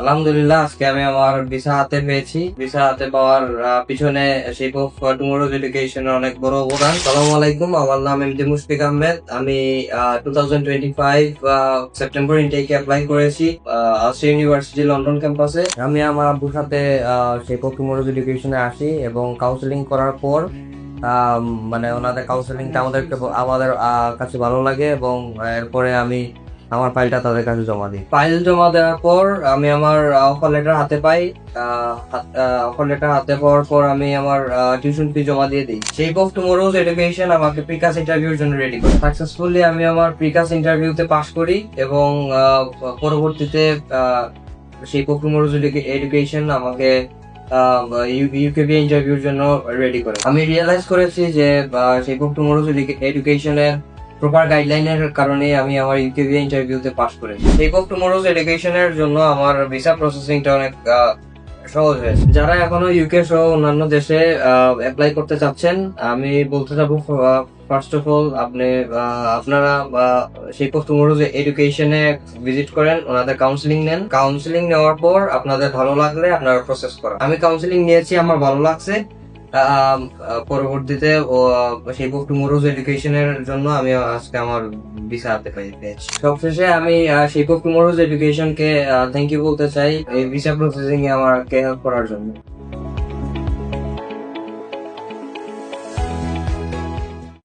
আলহামদুলিল্লাহ, আজকে আমি আমার ভিসা হাতে পেয়েছি। ভিসা হাতে পাওয়ার পিছনে শেপ অফ এডুকেশনের অনেক বড় অবদান। সালাম আলাইকুম, আমার নাম মুশফিক আহমেদ আমি টু সেপ্টেম্বর অ্যাপ্লাই করেছি ইউনিভার্সিটি লন্ডন ক্যাম্পাসে আমি আমার আব্বুর সাথে শেপ অফ এডুকেশনে আসি এবং কাউন্সিলিং করার পর মানে ওনাদের কাউন্সিলিংটা আমাদেরকে আমাদের কাছে ভালো লাগে এবং এরপরে আমি আমার ফাইলটা তাদের কাছে জমা দিই। ফাইল জমা দেওয়ার পর আমি আমার অফার লেটার হাতে পাই। অফার লেটার হাতে পাওয়ার পর আমি আমার টিউশন ফি জমা দিয়ে দিই। শেপ অফ টুমোরোজ এডুকেশন আমাকে প্রিকাস ইন্টারভিউর জন্য রেডি করে। সাকসেসফুলি আমি আমার প্রিকাস ইন্টারভিউতে পাশ করি এবং পরবর্তীতে শেপ অফ টুমোরোজ এডুকেশন আমাকে ইউকেবি ইন্টারভিউর জন্য রেডি করে। আমি রিয়েলাইজ করেছি যে শেপ অফ টুমোরোজ এডুকেশনের প্রপার গাইডলাইনের কারণে আমি আমার ইউকেবি ইন্টারভিউতে পাস করেছি। শেপ অফ টুমোরোজ এডুকেশনের জন্য আমার ভিসা প্রসেসিংটা অনেক সহজ হয়েছে। যারা এখনও ইউকে সহ অন্যান্য দেশে অ্যাপ্লাই করতে চাচ্ছেন, আমি বলতে চাবো ফার্স্ট অফ অল আপনি আপনারা শেপ অফ টুমোরোজ এডুকেশনে ভিজিট করেন, ওনাদের কাউন্সিলিং নেন। কাউন্সিলিং নেওয়ার পর আপনাদের ভালো লাগলে আপনারা প্রসেস করেন। আমি কাউন্সিলিং নিয়েছি, আমার ভালো লাগছে। পরবর্তীতে সেই অফ টুমোরোজ এডুকেশনের জন্য আমি আজকে আমার ভিসা হাতে পেয়েছি সবশেষে আমি সেই অফ টুমোরোজ এডুকেশনকে থ্যাংক ইউ বলতে চাই, এই ভিসা প্রসেসিং এ আমাকে হেল্প করার জন্য।